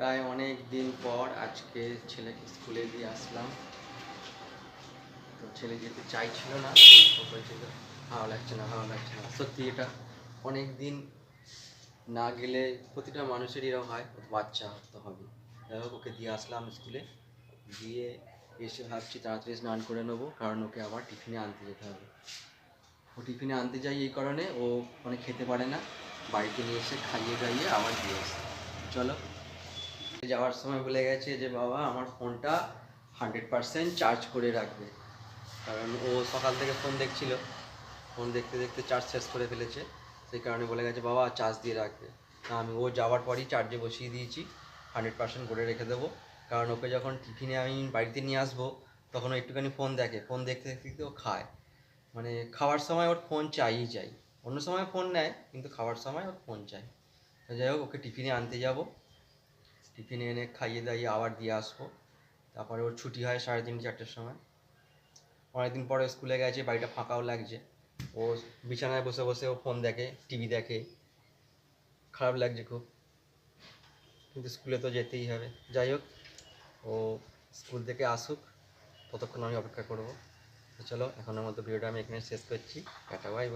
প্রায় অনেক দিন পর আজকে ছেলেকে স্কুলে দিয়ে আসলাম। তো ছেলে যেতে চাইছিল না ও বলছিল, ভালো লাগছে না, ভালো লাগছে না। সত্যি এটা অনেক দিন না গেলে প্রতিটা মানুষেরই এরকম হয় বাচ্চা তো হবে যাই হোক, ওকে দিয়ে আসলাম স্কুলে। দিয়ে এসে ভাবছি তাড়াতাড়ি স্নান করে নেব, কারণ ওকে আবার টিফিনে আনতে যেতে হবে। ও টিফিনে আনতে যাই এই কারণে, ও মানে খেতে পারে না। বাড়িতে নিয়ে এসে খাইয়ে গাইয়ে আবার দিয়ে আসে। চলো। যাওয়ার সময় বলে গেছে যে বাবা, আমার ফোনটা হান্ড্রেড পার্সেন্ট চার্জ করে রাখবে। কারণ ও সকাল থেকে ফোন দেখছিল। ফোন দেখতে দেখতে চার্জ শেষ করে ফেলেছে। সেই কারণে বলে গেছে, বাবা চার্জ দিয়ে রাখবে। আমি ও যাওয়ার পরই চার্জে বসিয়ে দিয়েছি। হান্ড্রেড পার্সেন্ট করে রেখে দেবো। কারণ ওকে যখন টিফিনে আমি বাড়িতে নিয়ে আসব, তখন ও একটুখানি ফোন দেখে। ফোন দেখতে দেখতে ও খায়। মানে খাওয়ার সময় ওর ফোন চাইই চাই। অন্য সময় ফোন নেয়, কিন্তু খাওয়ার সময় ওর ফোন চাই। যাই হোক, ওকে টিফিনে আনতে যাব। টিফিনে এনে খাইয়ে দাইয়ে আবার দিয়ে আসব। তারপরে ওর ছুটি হয় সাড়ে তিন, চারটের সময়। অনেকদিন পরে স্কুলে গেছে, বাড়িটা ফাঁকাও লাগছে। ও বিছানায় বসে বসে ও ফোন দেখে টিভি দেখে। খারাপ লাগছে খুব। কিন্তু স্কুলে তো যেতেই হবে। যাই হোক, ও স্কুল থেকে আসুক, ততক্ষণ আমি অপেক্ষা করব। চলো, এখনের মতো ভিডিওটা আমি এখানে শেষ করছি। Tata bye